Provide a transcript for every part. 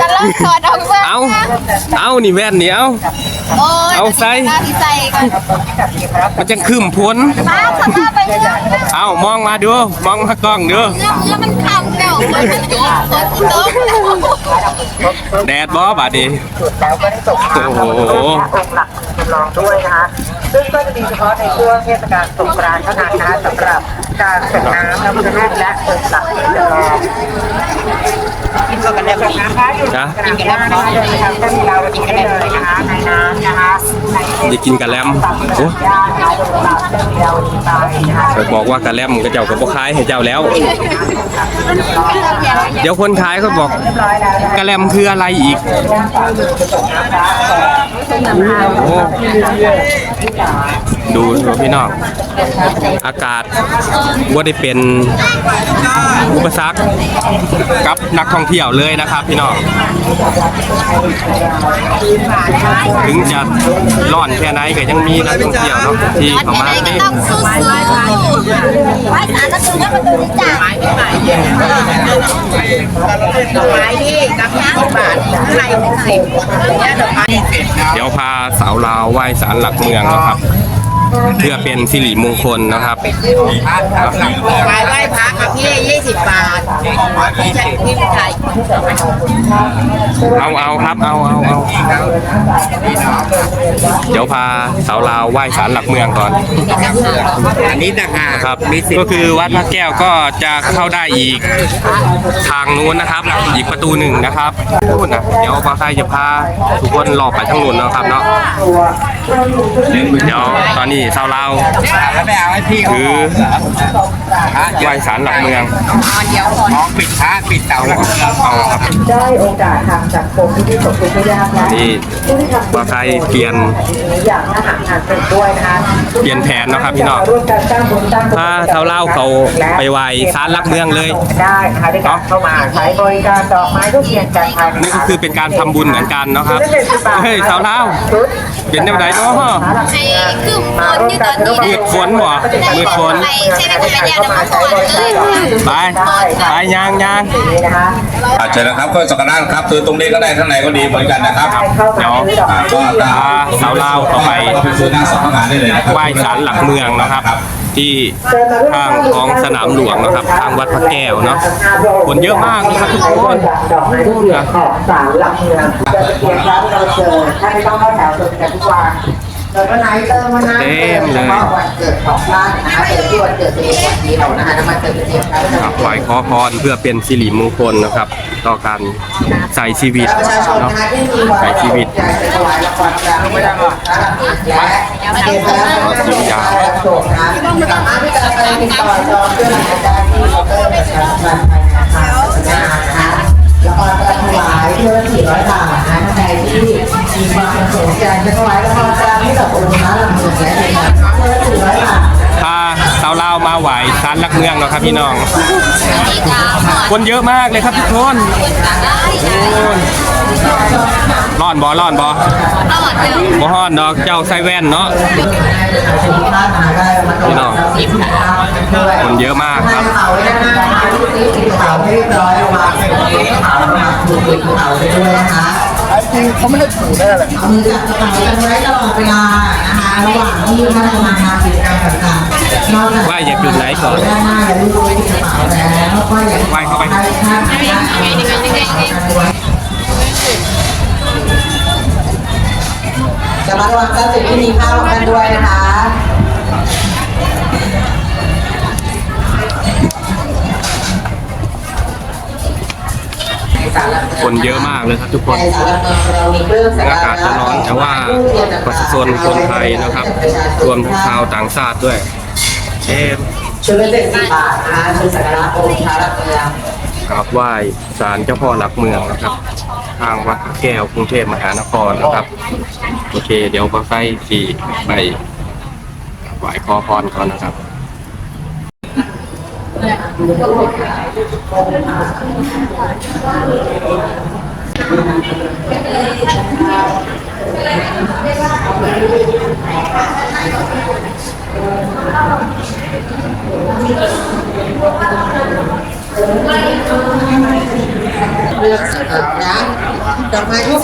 กันแล้วถอดออกซะเอาเอานี่แว่นนี่เอา โอ้ยเอาใส่หน้าที่ใส่กันมันจะขึ้นพ้นมาสภาพไปเรื่องเรื่องเอามองมาดูมองมากล้องดูเรื่องมันคำเก่าคนมันโยนคนกูโต๊ะแดดบ่บาดนี จุดแล้วก็ได้ส่งน้ำโอ้โหองค์หลักจำลองด้วยนะคะซึ่งก็จะมีเฉพาะในช่วงเทศกาลสงกรานต์เท่านั้นนะคะสำหรับการส่งน้ำพระพุทธรูปและองค์หลักจำลอง กินกันแล้วนะคะอยู่จ้ะกินกันแล้วนะคะเดินไปทางเส้นยาวกินได้เลยนะคะในน้ำนะคะในจะกินกะแลมโอ้ย่านนะคะโดยตามเส้นยาวดีไปนะคะไปบอกว่ากะแลมก็เจ้าก็บ่ขายให้เจ้าแล้ว เดี๋ยวคนขายเขาบอกเรียบร้อยแล้วนะคะกะแลมคืออะไรอีกย่านฝ่ามือจะส่งน้ำพระซึ่งน้ำพระโอ้ ดูพี่น้องอากาศว่าได้เป็นอุปสรรคกับนักท่องเที่ยวเลยนะครับ พี่น้องถึงจะร้อนแค่ไหนก็ยังมีนักท่องเที่ยวเนาะที่เข้ามาเต้นต้องสู้ๆไว้สารละคือก็มาดูนี่จ้ะดองเนี่ยดอกไม้เดี๋ยวพาสาวลาวไหว้ศาลหลักเมืองนะครับ เพื่อเป็นสิริมงคลนะครับดอกไม้ไหว้พระกับพี่ยี่สิบบาทพี่ชายพี่ชายเอาเอาครับเอาเอาเอาเดี๋ยวพาสาวลาวไหว้ศาลหลักเมืองก่อน อันนี้ต่างหากครับมีสิทก็ธิ์คือวัดพระแก้วก็จะเข้าได้อีกทางนู้นนะครับ อีกประตูหนึ่งนะครับนู่นนะเดี๋ยวพาใครจะพาทุกคนรอไปทางนู้นนะครับเนาะเดี๋ยวตอนนี้สาวลาวแล้วไม่เอาให้พี่เขาคือเหรอฮะไหว้ศาลหลักเมืองน้องปิดพระปิดเสาหลักเมืองเอาครับได้โอกาสทางสังคมที่ที่สมทุกข์ไม่ยากนะนี่ว่าใครเปลี่ยนอย่างอาหารทานเป็นด้วยนะคะเปลี่ยนแผนเนาะครับพี่น้องร่วมกันสร้างบุญสร้างกุศลถ้าชาวเล่าวเขาไปไหว้ศาลหลักเมืองเลยได้นะคะในการเข้ามาใช้บริการดอกไม้ทุกเทียนจันทร์นี่ก็คือเป็นการทำบุญเหมือนกันเนาะครับเฮ้ยชาวเล่าวชุดเป็นแนวไหนเนาะไอ้กึ่มคนอยู่ตอนนี้มืดฝนบ่มืดฝนไปใช่ไหมก็ไปเรียนมาก่อนเลยไปไปยางยางนี้นะคะอาจจะนะครับก็สักการะครับคือตรงนี้ก็ได้ข้างในก็ดีเหมือนกันนะครับได้เข้ามาซื้อดอกอ่าไม้ก็ตาพามสาวเล่าวเข้าไปไปซื้อหน้าสองข้างหลังได้เลยนะครับไหว้ศาลหลักเมืองนะครับที่ข้างของสนามหลวงนะครับทางวัดพระแก้วเนาะคนเยอะมากเลยครับทุกคนดอกไม้ทุกเทียนของศาลหลักเมืองจะเป็นเพียงร้านเราเจอถ้าไม่ต้องเข้าแถวจนกันทุกวัน เกิดวันไหนเติมวันนั้นเต็มเลยฉพาะวันเกิดของบ้านนะคะเกิดที่วันเกิดตัวเองวันนี้เรานะคะน้ำมันเกิดตัวเองครับครับไหว้ขอพรเพื่อเป็นสิริมงคลนะครับ ต่อการใส่ชีวิตประชาชนเนาะ นะคะที่มีใช้ชีวิตอยากจะถวายละครกลางไม่ได้หมดและเก็บแล้วก็ส่งนะสามารถที่จะไปติดต่อจองเพื่อรายได้ที่เคาน์เตอร์ประชาสัมพันธ์ภายในอาคารสัญญานะคะละครกลางถวายเพื่อ400บาทนะท่านใดที่ มีความประสงค์อยากจะถวายละครกลางให้กับองค์พระลำเมืองและในงานเพื่อ400บาทพาสาวลาวมาไหว้ศาลหลักเมืองเนาะครับพี่น้อง คนเยอะมากเลยครับทุกคนโอ้ยร้อนบ่ร้อนบ่บ่ฮ้อนดอกเจ้าใส่แว่นเนาะพี่น้องคนเยอะมากครับเผาไว้ด้านหน้านะคะที่ตีปิดเผาให้เรียบร้อยระวางใส่กระเป๋าระวางถูกปิดเผาไปด้วยนะคะ เขาไม่ได้ถือได้เลยมือจับกระเป๋ากันไว้ตลอดเวลานะคะระหว่างที่ท่านกำลังทำกิจกรรมต่างๆนอกจากว่าอย่าจุดไหนก่อนด้านหน้าอย่าลืมไว้ที่กระเป๋าแล้วก็อย่าไว้เข้าไปท่านจะมาระวังทรัพย์สินที่มีค่าของท่านด้วยนะคะ คนเยอะมากเลยครับทุกคนอากาศจะร้อนแต่ว่าประชาชนคนไทยนะครับรวมทั้งชาวต่างชาติด้วยเอ๊ชุดละเจ็ดสิบบาทนะคะชุดสักการะองค์พระรักเมืองกราบไหว้ศาลเจ้าพ่อหลักเมืองนะครับ ทางวัดแก้วกรุงเทพมหานครนะครับ โอเค เดี๋ยวก็ใกล้ที่ไปไหว้ขอพรก่อนนะครับ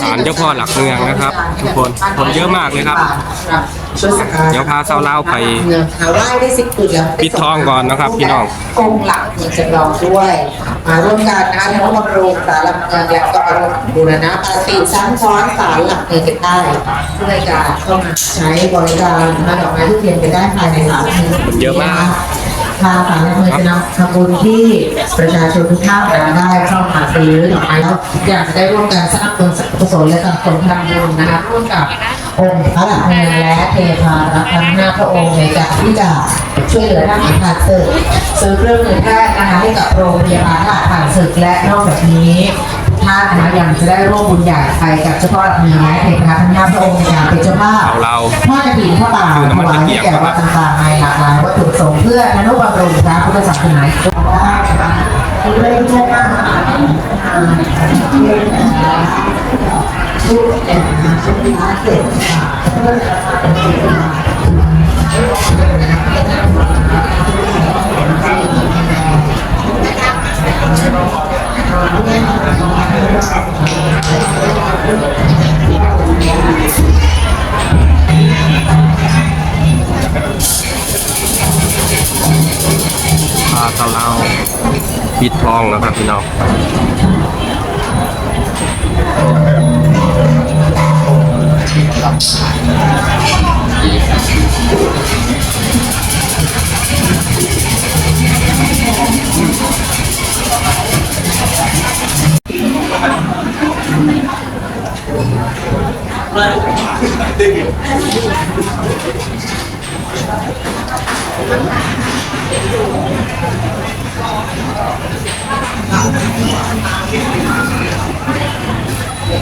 ศาลเจ้าพ่อหลักเมืองนะครับ ทุกคนคนเยอะมากเลยครับ เดี๋ยวพาชาวลาวไปเมืองหาไหว้ได้สิบปีแล้วปิดทองก่อนนะครับพี่น้ององค์หลักเมืองจำลองด้วยมาร่วมกันนะคะทั้งบำรุงศาลหลักเมืองและก็บูรณะปฏิสังซ้อนศาลหลักเมืองกันได้ด้วยการเข้ามาใช้บริการมาดอกไม้ทุกเทียนกันได้ภายในศาลหลักเมืองเยอะมากทางศาลหลักเมืองจะนำขบวนที่ประชาชนทุกท่านได้เข้ามาซื้อดอกไม้แล้วอยากจะได้ร่วมกันสร้างบุญกุศลและสังคมทำบุญนะคะร่วมกับ องค์พระหลักเมืองและเทพารักษ์ทั้งห้าพระองค์ในการที่จะช่วยเหลือด้านผ่านศึกซื้อเครื่องมือแพทย์นะคะให้กับโรงพยาบาลทหารผ่านศึกและนอกจากนี้ท่านนะยังจะได้ร่วมบุญใหญ่ไปกับเจ้าพ่อหลักเมืองและเทพาทั้งห้าพระองค์ในการเป็นเจ้าภาพเอาเราทอดกระถิ่นพระป่าถวายให้แก่วัดต่างๆในหลากหลายวัตถุประสงค์เพื่ออนุบำรุงพระพุทธศาสนาด้วยทุกท่าน ทุกแต่ทุกท่านเกิดพาชาวลาปิดทองนะครับพี่น้อง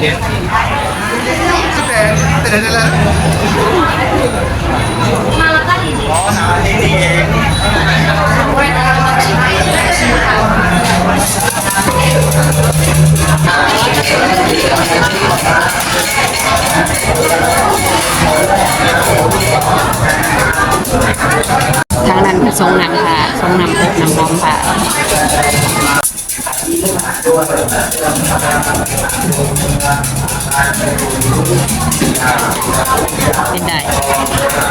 Yeah. ทางนั้นก็ทรงนำค่ะทรงนำพกนำพร้อมค่ะ เป็นได้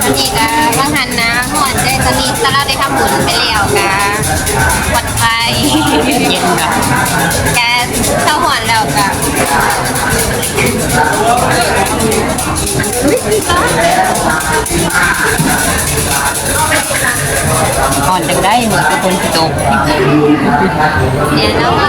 อันนี้ก็บางหันนะหอนได้ตอนนี้ถ้าเราได้ทำบุญไปแล้วก็วัดไปเย็นกับแกเข้าหอนแล้วก็อ่อนจังได้เหมือนกับคนกระโดดเนี่ยแล้วก็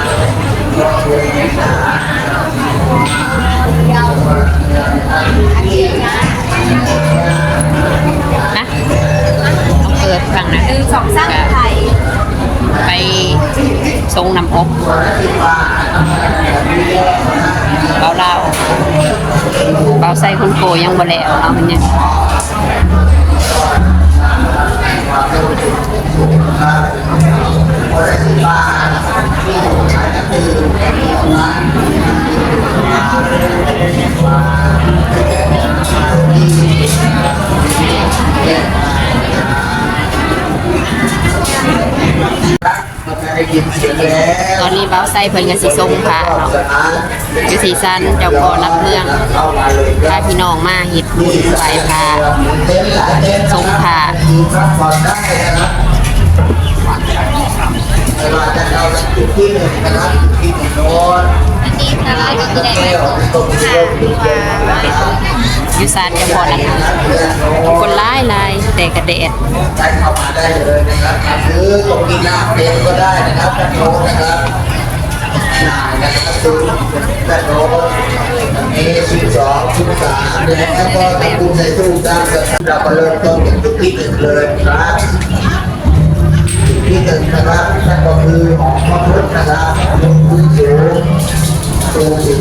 นะหนึ่งสองสามไทยไปทรงนำอกเบาเล่าเบาใส่คนโกยังบ่แล้วเอามันยัง ตอนนี้เบาใส่เพิ่นก็สิทรงค่ะเนาะอยู่สีสันเจ้าพ่อรับเมืองพาพี่น้องมาเฮ็ดบุญไหวพาสงพาไม่ว่าจะเราจุดที่หนึ่งนะครับที่หนึ่งโน้นอันนี้ถ้าเราก็คือได้ไม่แบบออกตรงนี้อ ยู่ศาลเจ้าพ่อรับเมืองคนร้ายลายแต่กระเดดใช้เข้ามาได้เลยนะครับหรือตรงนี้หน้าเต็นก็ได้นะครับด้านโน้นนะครับหน้านะครับดูด้านโน้นมีสิบสองสิบสามแล้วก็ตะกุนใส่ตู้ด้านกับเราก็เริ่มต้นจากจุดที่หนึ่งเลยครับจุดที่หนึ่งนะครับนั่นก็คือหอพระพุทธนะครับยกพื้นสูงตูสี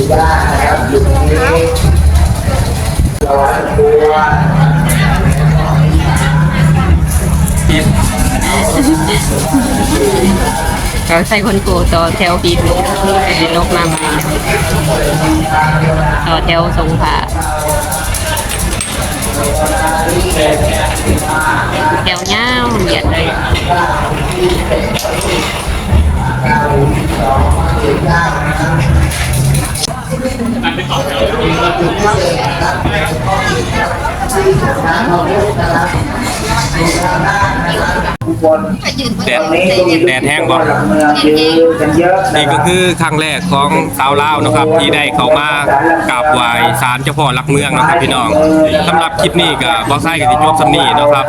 ตัวเราใส่คนโกูต่อแถวปีนกปีนกมามาต่อแถวสงผาแถวเงาเหยียดเลย เนะครับ แดดแดดแห้งบ่เมืองยืนกันเยอะนี่ก็คือครั้งแรกของสาวลาวนะครับ ที่ได้เข้ามากราบไหว้ศาลเจ้าพ่อหลักเมืองนะครับพี่น้องสำหรับคลิปนี้ก็บ่ไซก็สิจบสำนี้นะครับ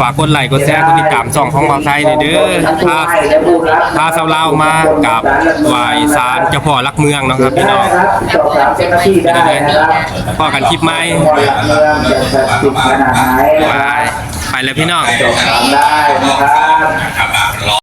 ฝากกดไลค์กดแชร์กดติดตามช่องของบ่ไซนี่เด้อพาพาสาวลาวมากราบไหว้ศาลเจ้าพ่อหลักเมืองนะครับพี่น้องสอบถามเจ้าหน้าที่ได้นะครับพอกันคลิปใหม่เมืองจะศักดิ์สิทธิ์ขนาด ไหนนะไปเลยพี่น้องสอบถามได้นะครับ